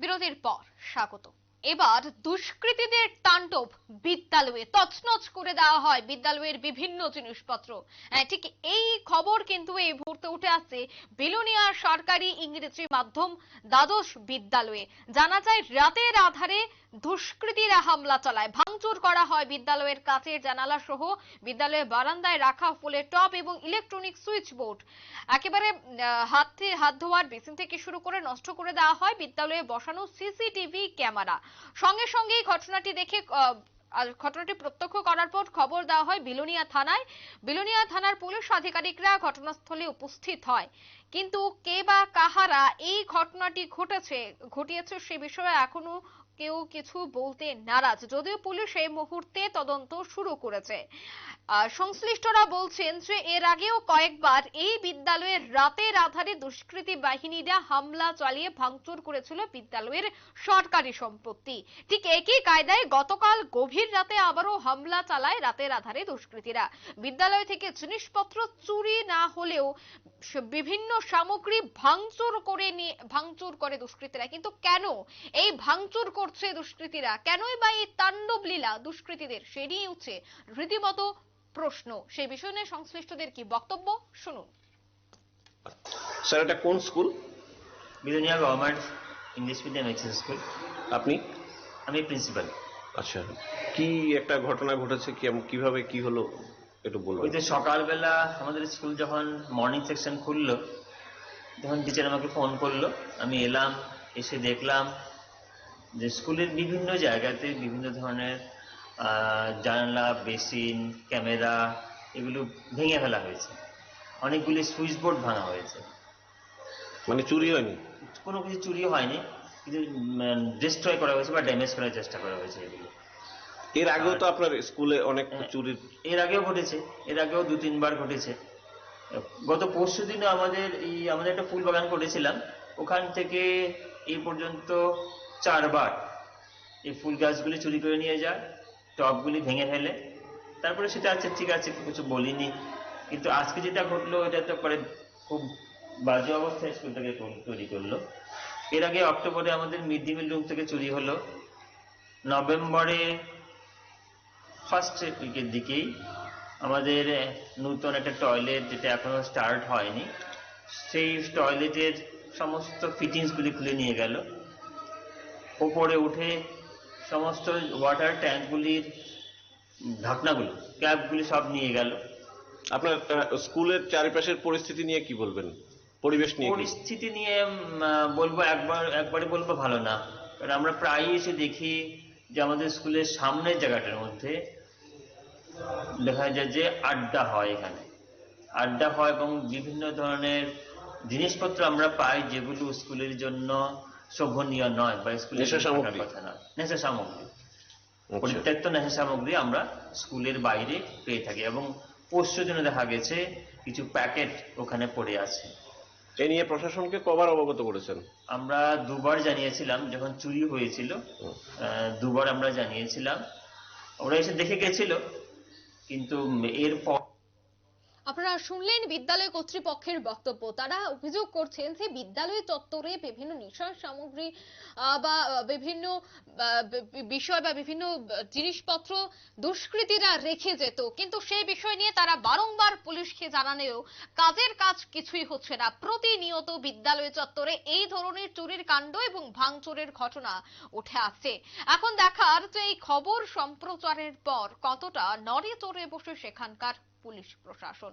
বিরতির পর স্বাগত। এবার দুষ্কৃতীদের তাণ্ডব বিদ্যালয়ে তছনছ করে দেওয়া হয় বিদ্যালয়ের বিভিন্ন জিনিসপত্র। হ্যাঁ, ঠিক এই খবর কিন্তু এই মুহূর্তে উঠে আসছে বিলোনিয়া সরকারি ইংরেজি মাধ্যম দ্বাদশ বিদ্যালয়ে। জানা যায় রাতের আধারে দুষ্কৃতীরা হামলা চালায়। ভাঙচুর করা হয় বিদ্যালয়ের কাচের জানালা সহ বিদ্যালয়ের বারান্দায় রাখা ফুলের টপ এবং ইলেকট্রনিক সুইচ বোর্ড একেবারে হাতে হাত ধোয়ার বেসিন থেকে শুরু করে নষ্ট করে দেওয়া হয় বিদ্যালয়ে বসানো সিসিটিভি ক্যামেরা। সঙ্গে সঙ্গেই ঘটনাটি দেখে ঘটনাটি প্রত্যক্ষ করার পর খবর দেওয়া হয় বিলোনিয়া থানায়। বিলোনিয়া থানার পুলিশ আধিকারিকরা ঘটনাস্থলে উপস্থিত হয়। কিন্তু কে বা কাহারা এই ঘটনাটি ঘটেছে, ঘটিয়েছে সে বিষয়ে এখনও কেউ কিছু বলতে নারাজ, যদিও পুলিশ এই মুহূর্তে তদন্ত শুরু করেছে। সংশ্লিষ্টরা বলছেন যে এর আগেও কয়েকবার এই বিদ্যালয়ের রাতের আধারে দুষ্কৃতী বাহিনীরা হামলা চালিয়ে ভাঙচুর করেছিল বিদ্যালয়ের সরকারি সম্পত্তি। ঠিক একই কায়দায় গতকাল গভীর রাতে আবারও হামলা চালায় রাতের আধারে দুষ্কৃতীরা। বিদ্যালয় থেকে জিনিসপত্র চুরি না হলেও বিভিন্ন সামগ্রী ভাঙচুর করে নিয়ে ভাঙচুর করে দুষ্কৃতীরা। কিন্তু কেন এই ভাঙচুর করছে দুষ্কৃতীরা? কেনই বা এই তাণ্ডব লীলা দুষ্কৃতীদের? সে নিয়ে উঠছে রীতিমতো প্রশ্ন। সেই বিষয় নিয়ে সংশ্লিষ্টদের কি বক্তব্য? শুনুন। স্যার এটা কোন school? Belonia government English medium access school আপনি? আমি প্রিন্সিপাল। আচ্ছা কি একটা ঘটনা ঘটেছে? কি কীভাবে কি হলো? একটু বলব ওই যে সকালবেলা আমাদের স্কুল যখন মর্নিং সেকশন খুললো তখন টিচার আমাকে ফোন করল। আমি এলাম এসে দেখলাম যে স্কুলের বিভিন্ন জায়গাতে বিভিন্ন ধরনের জানালা বেসিন ক্যামেরা এগুলো ভেঙে ফেলা হয়েছে। অনেকগুলি সুইচ বোর্ড ভাঙা হয়েছে। মানে চুরি হয়নি? কোনো কিছু চুরি হয়নি কিন্তু ডিস্ট্রয় করা হয়েছে বা ড্যামেজ করার চেষ্টা করা হয়েছে এগুলো। এর আগেও তো আপনার স্কুলে অনেক হ্যাঁ। চুরির এর আগেও ঘটেছে এর আগেও দু তিনবার ঘটেছে। গত পরশু দিনও আমাদের এই আমাদের একটা ফুল বাগান করেছিলাম ওখান থেকে এই পর্যন্ত চারবার। এই ফুল গাছগুলি চুরি করে নিয়ে যায় টবগুলি ভেঙে ফেলে। তারপরে সেটা আচ্ছা ঠিক আছে কিছু বলিনি। কিন্তু আজকে যেটা ঘটলো, এটা তো পরে খুব বাজে অবস্থায় স্কুলটাকে তৈরি- করল। এর আগে অক্টোবরে আমাদের মিড ডে মিল রুম থেকে চুরি হলো। নভেম্বরে ফার্স্ট উইকের দিকেই আমাদের নূতন একটা টয়লেট যেটা এখনও স্টার্ট হয়নি, সেই টয়লেটের সমস্ত ফিটিংসগুলি খুলে নিয়ে গেল। ওপরে উঠে সমস্ত ওয়াটার ট্যাঙ্কগুলির ঢাকনাগুলো ক্যাপগুলি সব নিয়ে গেল। আপনার স্কুলের চারিপাশের পরিস্থিতি নিয়ে কি বলবেন? পরিবেশ নিয়ে পরিস্থিতি নিয়ে বলব একবার একবারে বলব ভালো না। কারণ আমরা প্রায়ই এসে দেখি যে আমাদের স্কুলের সামনের জায়গাটার মধ্যে দেখা যায় যে আড্ডা হয় এখানে। আড্ডা হয় এবং বিভিন্ন ধরনের জিনিসপত্র আমরা পাই যেগুলো স্কুলের জন্য শোভনীয় নয় বা স্কুলের। কথা নয়। নেশা সামগ্রী। আচ্ছা। পরিত্যক্ত নেশা সামগ্রী আমরা স্কুলের বাইরে পেয়ে থাকি এবং দেখা গেছে কিছু প্যাকেট ওখানে পড়ে আছে। এ নিয়ে প্রশাসনকে কবার অবগত করেছেন? আমরা দুবার জানিয়েছিলাম যখন চুরি হয়েছিল দুবার আমরা জানিয়েছিলাম। ওরা এসে দেখে গেছিল কিন্তু এর পর আপনারা শুনলেন বিদ্যালয় কর্তৃপক্ষের বক্তব্য। তারা অভিযোগ করছেন যে বিদ্যালয় চত্বরে বিভিন্ন নেশার সামগ্রী বা বিভিন্ন বিষয় বা বিভিন্ন জিনিসপত্র দুষ্কৃতীরা রেখে যেত। কিন্তু সেই বিষয় নিয়ে তারা বারংবার পুলিশকে জানালেও কাজের কাজ কিছুই হচ্ছে না। প্রতিনিয়ত বিদ্যালয় চত্বরে এই ধরনের চুরির কাণ্ড এবং ভাঙচুরের ঘটনা উঠে আসছে। এখন দেখার যে এই খবর সম্প্রচারের পর কতটা নড়ে চড়ে বসে সেখানকার পুলিশ প্রশাসন।